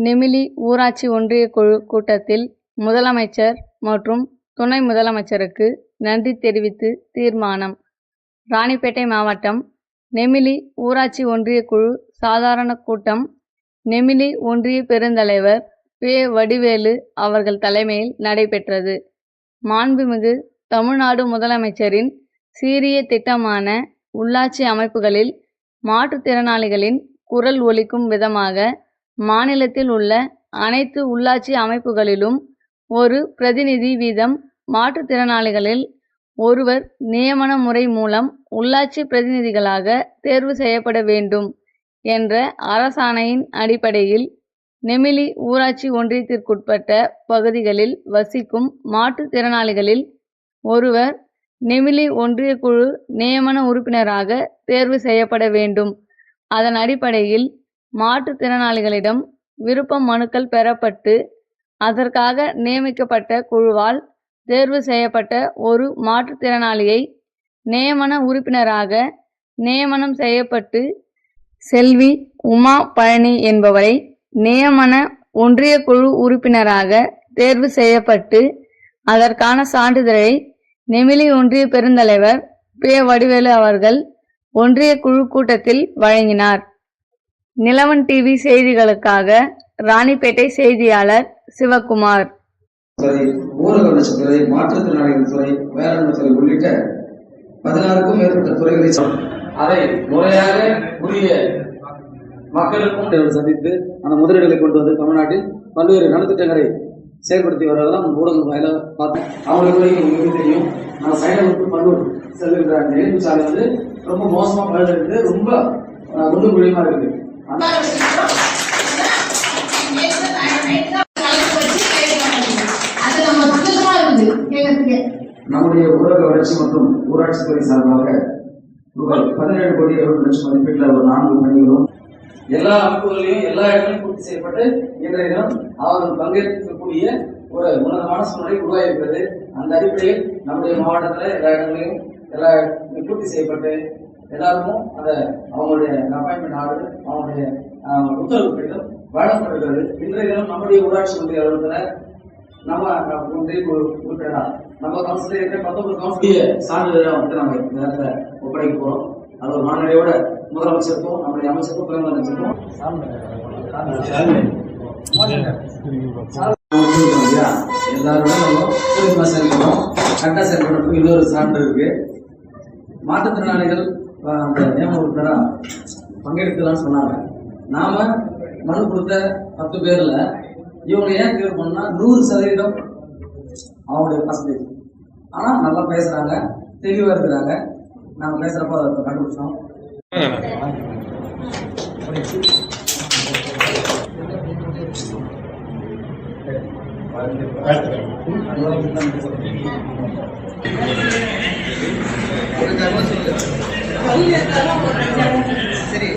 நெமிலி ஊராட்சி ஒன்றிய குழு கூட்டத்தில் முதலமைச்சர் மற்றும் துணை முதலமைச்சருக்கு நன்றி தெரிவித்து தீர்மானம். ராணிப்பேட்டை மாவட்டம் நெமிலி ஊராட்சி ஒன்றிய குழு சாதாரண கூட்டம். நெமிலி ஒன்றிய பெருந்தலைவர் பே. வடிவேலு அவர்கள் தலைமையில் நடைபெற்றது. மாண்புமிகு தமிழ்நாடு முதலமைச்சரின் சீரிய திட்டமான உள்ளாட்சி அமைப்புகளில் மாற்றுத்திறனாளிகளின் குரல் ஒலிக்கும் விதமாக மாநிலத்தில் உள்ள அனைத்து உள்ளாட்சி அமைப்புகளிலும் ஒரு பிரதிநிதி வீதம் மாற்றுத்திறனாளிகளில் ஒருவர் நியமன முறை மூலம் உள்ளாட்சி பிரதிநிதிகளாக தேர்வு செய்யப்பட வேண்டும் என்ற அரசாணையின் அடிப்படையில் நெமிலி ஊராட்சி ஒன்றியத்திற்குட்பட்ட பகுதிகளில் வசிக்கும் மாற்றுத்திறனாளிகளில் ஒருவர் நெமிலி ஒன்றிய குழு நியமன உறுப்பினராக தேர்வு செய்யப்பட வேண்டும். அதன் அடிப்படையில் மாற்றுத்திறனாளிகளிடம் விருப்ப மனுக்கள் பெறப்பட்டு அதற்காக நியமிக்கப்பட்ட குழுவால் தேர்வு செய்யப்பட்ட ஒரு மாற்றுத்திறனாளியை நியமன உறுப்பினராக நியமனம் செய்யப்பட்டு செல்வி உமா பழனி என்பவரை நியமன ஒன்றிய குழு உறுப்பினராக தேர்வு செய்யப்பட்டு அதற்கான சான்றிதழை நெமிலி ஒன்றிய பெருந்தலைவர் பே வடிவேலு அவர்கள் ஒன்றிய குழு கூட்டத்தில் வழங்கினார். நிலவன் டிவி செய்திகளுக்காக ராணிப்பேட்டை செய்தியாளர் சிவகுமார். துறை ஊரக வளர்ச்சித்துறை மாற்றுத்திறனாளிகள் துறை வேளாண்மை துறை உள்ளிட்ட பதினாறுக்கும் மேற்பட்ட துறைகளை சார்ந்த அதை முறையாக உரிய மக்களுக்கும் சந்தித்து அந்த முதலீடுகளை கொண்டு வந்து தமிழ்நாட்டில் பல்வேறு நலத்திட்டங்களை செயல்படுத்தி வருவதெல்லாம் ஊடகம் வாயிலாக பார்த்தோம் அவங்களுக்கு உங்களுக்கு தெரியும். நான் சைனவுக்கு பல்லூர் செல்கின்ற எலும்பு சாலை வந்து ரொம்ப மோசமா பழுது இருக்குது ரொம்ப ஒன்று குழியமா இருக்குது. அது நம்ம சந்தோஷமா கேட்கறதுக்கு நம்முடைய ஊரக வளர்ச்சி மற்றும் ஊராட்சி துறை சார்பாக ரூபாய் பதினேழு கோடி எழுபது லட்சம் மதிப்பீட்டில் ஒரு நான்கு பணிகளும் எல்லா அமைப்புகளையும் எல்லா இடங்களிலும் பூர்த்தி செய்யப்பட்டு இன்றைய தினம் அவர்கள் பங்கேற்கக்கூடிய ஒரு உன்னதமான சூழ்நிலை உருவாகியிருக்கிறது. அந்த அடிப்படையில் நம்முடைய மாவட்டத்தில் எல்லா இடங்களையும் எல்லா பூர்த்தி செய்யப்பட்டு எல்லாருக்கும் அதை அவங்களுடைய அப்பாயின்மெண்ட் ஆர்டர் அவங்களுடைய ஆஹ், உத்தரவு வழங்கப்படுகிறது இன்றைய நம்முடைய ஊராட்சி ஒன்றிய அலுவலகத்தில் நம்ம ஒன்றிய குழு உறுப்பினரா நம்ம கவுன்சிலர் இருக்கிற பத்தொன்பது கவுன்சிலிய சான்றிதழை வந்து நம்ம இந்த நேரத்தில் ஒப்படைக்க போகிறோம் அது ஒரு மாநிலையோட முதலமைச்சருக்கும் நம்முடைய அமைச்சருக்கும் துணை அமைச்சருக்கும் இல்லையா நம்ம சூரியமா செயல்படுறோம் கரெக்டாக செயல்படுறதுக்கு இன்னொரு சான்று இருக்கு மாற்றுத்திறனாளிகள் அந்த நியமன பங்கெடுக்கலாம்னு சொன்னாங்க. நாம மனு கொடுத்த பத்து பேர்ல இவங்க ஏன் தேர்வு பண்ணா நூறு சதவீதம் அவங்களுடைய பர்சன்டேஜ் ஆனா நல்லா பேசுறாங்க தெளிவா இருக்கிறாங்க. நாங்க பேசுறப்ப அதை கண்டுபிடிச்சோம். சரி.